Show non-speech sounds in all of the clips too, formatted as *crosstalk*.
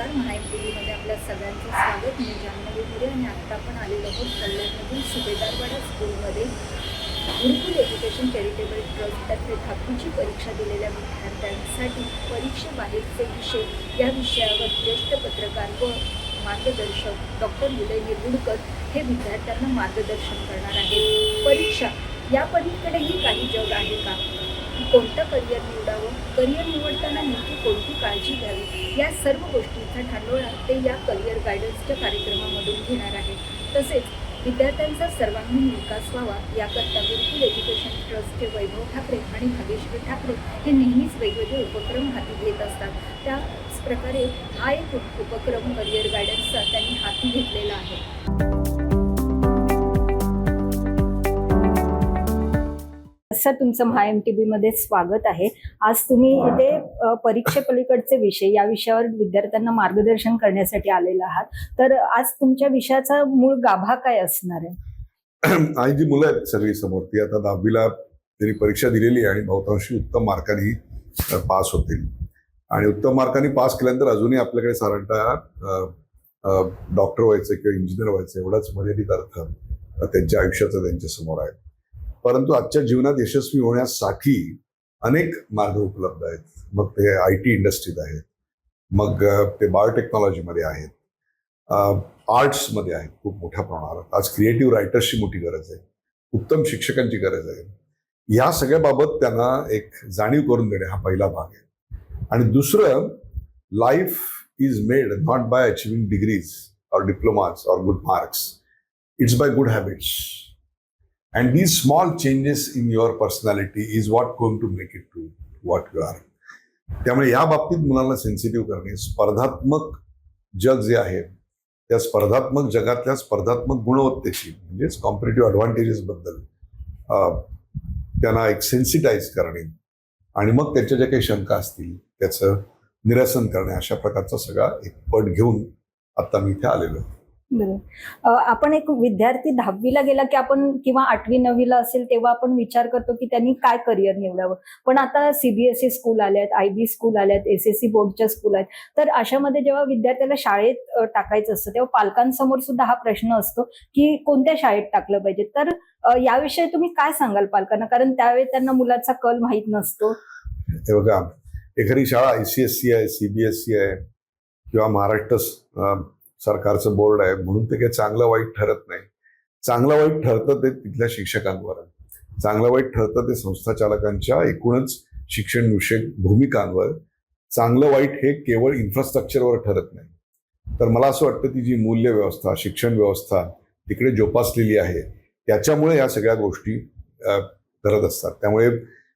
सगळ्यांचं स्वागत. मी जान्हवीमध्ये आणि आत्ता आपण आलेलो आहोत कल्याणमधील सुभेदारवाडा स्कूलमध्ये. गुरुकुल एज्युकेशन चॅरिटेबल ट्रस्टतर्फे दहावीची परीक्षा दिलेल्या विद्यार्थ्यांसाठी परीक्षेबाहेरचे विषय या विषयावर ज्येष्ठ पत्रकार व मार्गदर्शक डॉक्टर विलय निरगुडकर हे विद्यार्थ्यांना मार्गदर्शन करणार आहेत. परीक्षा या पलीकडेही काही जग आहे का? कोणतं करिअर निवडावं? करिअर निवडताना नेमकी कोणती काळजी घ्यावी? या सर्व गोष्टींचा ठांडोळा ते या करिअर गायडन्सच्या कार्यक्रमामधून घेणार आहे. तसेच विद्यार्थ्यांचा सर्वांगीण विकास व्हावा याकरता गुरुकुल एज्युकेशन ट्रस्टचे वैभव ठाकरे आणि भागेश्वर ठाकरे हे नेहमीच वेगवेगळे उपक्रम हाती घेत असतात. त्याच प्रकारे हा एक उपक्रम करिअर गायडन्सचा त्यांनी हाती घेतलेला आहे. सर तुमचं महा एम टी मध्ये स्वागत आहे. आज तुम्ही इथे परीक्षेपलीकडचे विषय या विषयावर विद्यार्थ्यांना मार्गदर्शन करण्यासाठी आलेला आहात. तर आज तुमच्या विषयाचा मूळ गाभा काय असणार आहे? *clears throat* आणि जी मुलं आहेत सगळी समोर ती आता दहावीला त्यांनी परीक्षा दिलेली आहे आणि बहुतांशी उत्तम मार्कांनी पास होतील. आणि उत्तम मार्कांनी पास केल्यानंतर अजूनही आपल्याकडे साधारणतः डॉक्टर व्हायचं किंवा इंजिनियर व्हायचं एवढाच मर्यादित अर्थ त्यांच्या आयुष्याचा त्यांच्यासमोर आहे. परंतु आजच्या जीवनात यशस्वी होण्यासाठी अनेक मार्ग उपलब्ध आहेत. मग ते आय टी इंडस्ट्रीत आहेत. मग ते बायोटेक्नॉलॉजीमध्ये आहेत. आर्ट्समध्ये आहेत. खूप मोठ्या प्रमाणात. आज क्रिएटिव्ह रायटर्सची मोठी गरज आहे. उत्तम शिक्षकांची गरज आहे. या सगळ्या बाबत त्यांना एक जाणीव करून देणे हा पहिला भाग आहे. आणि दुसरं life is made not by achieving degrees or diplomas or good marks it's by good habits and these small changes in your personality is what going to make it to what you are त्यामुळे या बाबतीत मुलांना sensitive करणे स्पर्धात्मक जग जे आहे त्या स्पर्धात्मक जगातल्या स्पर्धात्मक गुणवत्तेची म्हणजेच कॉम्पिटेटिव्ह ॲडव्हान्टेजेसबद्दल त्यांना एक सेन्सिटाईज करणे आणि मग त्यांच्या ज्या काही शंका असतील त्याचं निरसन करणे अशा प्रकारचा सगळा एक पट घेऊन आता मी इथे आलेलो आहे. बरोबर आपण एक विद्यार्थी दहावीला गेला की आपण किंवा आठवी नववीला असेल तेव्हा आपण विचार करतो की त्यांनी काय करिअर निवडावं. पण आता सीबीएसई स्कूल आले आहेत आय बी स्कूल आले आहेत एस एस सी बोर्डच्या स्कूल आहेत. तर अशामध्ये जेव्हा विद्यार्थ्याला शाळेत टाकायचं असतं तेव्हा पालकांसमोर सुद्धा हा प्रश्न असतो की कोणत्या शाळेत टाकलं पाहिजे? तर याविषयी तुम्ही काय सांगाल पालकांना? कारण त्यावेळी त्यांना मुलाचा कल माहीत नसतो. हे बघा एखादी शाळा आय सी एस सी आहे सीबीएसई आहे किंवा महाराष्ट्र सरकारचं बोर्ड आहे. म्हणून ते काही चांगलं वाईट ठरत नाही. चांगलं वाईट ठरतं ते तिथल्या शिक्षकांवर. चांगलं वाईट ठरतं ते संस्था चालकांच्या एकूणच शिक्षण विषयक भूमिकांवर. चांगलं वाईट हे केवळ इन्फ्रास्ट्रक्चरवर ठरत नाही. तर मला असं वाटतं ती जी मूल्य व्यवस्था शिक्षण व्यवस्था तिकडे जोपासलेली आहे त्याच्यामुळे या सगळ्या गोष्टी धरत करत असतात. त्यामुळे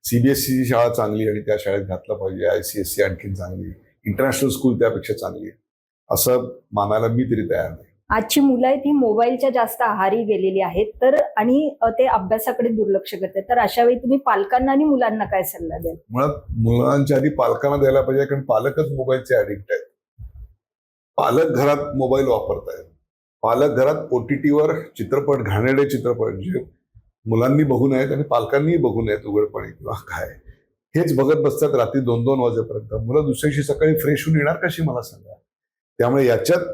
सीबीएसईची शाळा चांगली आणि त्या शाळेत घातलं पाहिजे. आय सी एस सी आणखीन चांगली. इंटरनॅशनल स्कूल त्यापेक्षा चांगली आहे. असं मानायला मी तरी तयार नाही. आजची मुलं आहेत ही मोबाईलच्या जास्त आहारी गेलेली आहेत तर आणि ते अभ्यासाकडे दुर्लक्ष करतात. तर अशा वेळी तुम्ही पालकांना आणि मुलांना काय सल्ला द्याल? मुळात मुलांच्या आधी पालकांना द्यायला पाहिजे कारण पालकच मोबाईलचे ऍडिक्ट आहेत. पालक घरात मोबाईल वापरतायत. पालक घरात ओटीटीवर चित्रपट घाणेरडे चित्रपट जे मुलांनी बघू नयेत आणि पालकांनीही बघू नयेत उघडपणे किंवा काय. हेच बघत बसतात रात्री दोन दोन वाजेपर्यंत. मुलं दुसऱ्याशी सकाळी फ्रेश होऊन येणार कशी मला सांगा? त्यामुळे याच्यात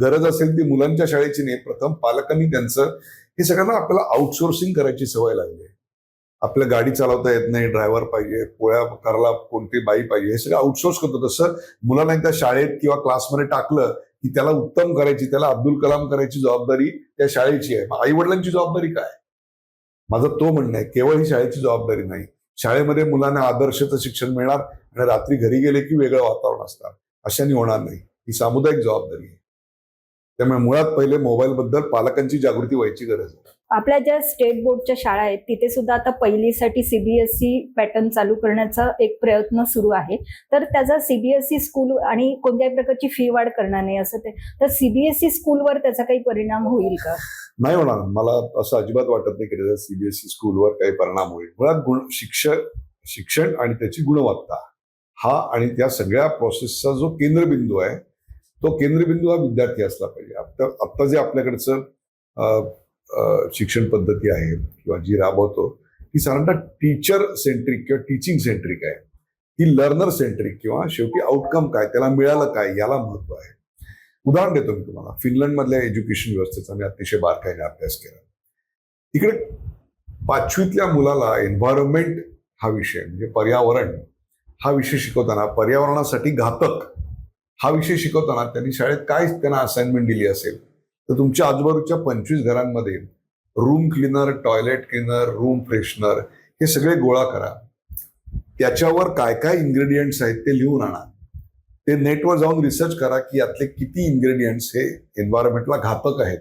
गरज असेल ती मुलांच्या शाळेची नाही. प्रथम पालकांनी त्यांचं हे सगळ्यांना आपल्याला आउटसोर्सिंग करायची सवय लागली आहे. आपल्या गाडी चालवता येत नाही ड्रायव्हर पाहिजे पोळ्या करायला कोणती बाई पाहिजे हे सगळं आउटसोर्स करतो. तसं मुलांना एकदा शाळेत किंवा क्लासमध्ये टाकलं की त्याला उत्तम करायची त्याला अब्दुल कलाम करायची जबाबदारी त्या शाळेची आहे. आई वडिलांची जबाबदारी काय? माझं तो म्हणणं आहे केवळ ही शाळेची जबाबदारी नाही. शाळेमध्ये मुलांना आदर्शचं शिक्षण मिळणार आणि रात्री घरी गेले की वेगळं वातावरण असणार. अशाने होणार नाही. ही सामुदायिक जबाबदारी आहे. त्यामुळे मुळात पहिले मोबाईल बद्दल पालकांची जागृती व्हायची गरज आहे. आपल्या ज्या स्टेट बोर्डच्या शाळा आहेत तिथे सुद्धा आता पहिलीसाठी सीबीएसई पॅटर्न चालू करण्याचा एक प्रयत्न सुरू आहे. तर त्याचा सीबीएसई स्कूल आणि कोणत्याही प्रकारची फी वाढ करणार नाही असं ते. तर सीबीएसई स्कूलवर त्याचा काही परिणाम होईल का? नाही होणार. मला असं अजिबात वाटत नाही की त्याचा सीबीएसई स्कूलवर काही परिणाम होईल. मुळात गुण शिक्षण शिक्षण आणि त्याची गुणवत्ता हा आणि त्या सगळ्या प्रोसेसचा जो केंद्रबिंदू आहे तो केंद्रबिंदू हा विद्यार्थी असला पाहिजे. आता आत्ता जे आपल्याकडचं शिक्षण पद्धती आहे किंवा जी राबवतो ती साधारणतः टीचर सेंट्रिक किंवा टीचिंग सेंट्रिक आहे. ती लर्नर सेंट्रिक किंवा शेवटी आउटकम काय त्याला मिळालं काय याला महत्त्व आहे. उदाहरण देतो मी तुम्हाला. फिनलंडमधल्या एज्युकेशन व्यवस्थेचा मी अतिशय बारकाईने अभ्यास केला. तिकडे पाचवीतल्या मुलाला एन्व्हायरमेंट हा विषय म्हणजे पर्यावरण हा विषय शिकवताना पर्यावरणासाठी घातक हा विषय शिकवताना त्यांनी शाळेत काय त्यांना असाइनमेंट दिली असेल. तर तुमच्या आजूबाजूच्या पंचवीस घरांमध्ये room cleaner toilet cleaner room freshener हे सगळे गोळा करा. त्याच्यावर काय काय इन्ग्रेडियंट्स आहेत ते लिहून आणा. ते नेटवर जाऊन रिसर्च करा की यातले किती इन्ग्रेडियंट्स हे एन्व्हायरमेंटला घातक आहेत.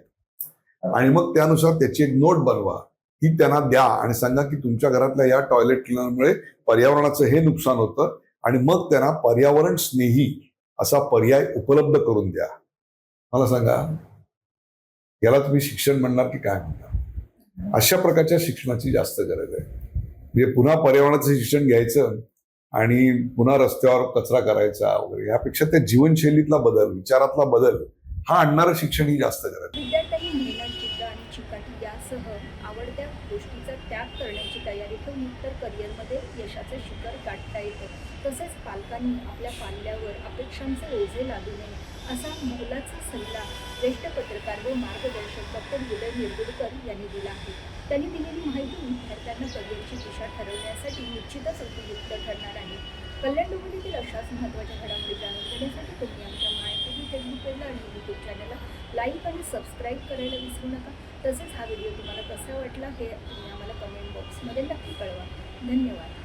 आणि मग त्यानुसार त्याची एक नोट बनवा. ती त्यांना द्या आणि सांगा की तुमच्या घरातल्या या टॉयलेट क्लिनरमुळे पर्यावरणाचं हे नुकसान होतं आणि मग त्यांना पर्यावरण स्नेही असा पर्याय उपलब्ध करून द्या. मला सांगा याला तुम्ही शिक्षण म्हणणार की काय म्हणणार? अशा प्रकारच्या शिक्षणाची जास्त गरज आहे. म्हणजे पुन्हा पर्यावरणाचं शिक्षण घ्यायचं आणि पुन्हा रस्त्यावर कचरा करायचा वगैरे यापेक्षा त्या जीवनशैलीतला बदल विचारातला बदल हा आणणारं शिक्षण ही जास्त गरज आहे. त्याग करण्याची तयारी ठेवली तर करिअरमध्ये यशाचं शिखर गाठता येतं. तसेच पालकांनी आपल्या पाल्यावर अपेक्षांचे ओझे लादू नये असा मोलाचा सल्ला ज्येष्ठ पत्रकार व मार्गदर्शक डॉक्टर विजय निरगुडकर यांनी दिला आहे. त्यांनी दिलेली माहिती विद्यार्थ्यांना करिअरची दिशा ठरवण्यासाठी निश्चितच उपयुक्त ठरणार आहे. कल्याण डोंबिवलीतील अशाच महत्त्वाच्या घडामोडी जाणून घेण्यासाठी तुम्ही आमच्या माय फेसबुक पेजला आणि यूट्यूब चॅनलला लाईक आणि सबस्क्राईब करायला विसरू नका. तसेच हा व्हिडिओ तुम्हाला कसा वाटला हे तुम्ही आम्हाला कमेंट बॉक्समध्ये नक्की कळवा. धन्यवाद.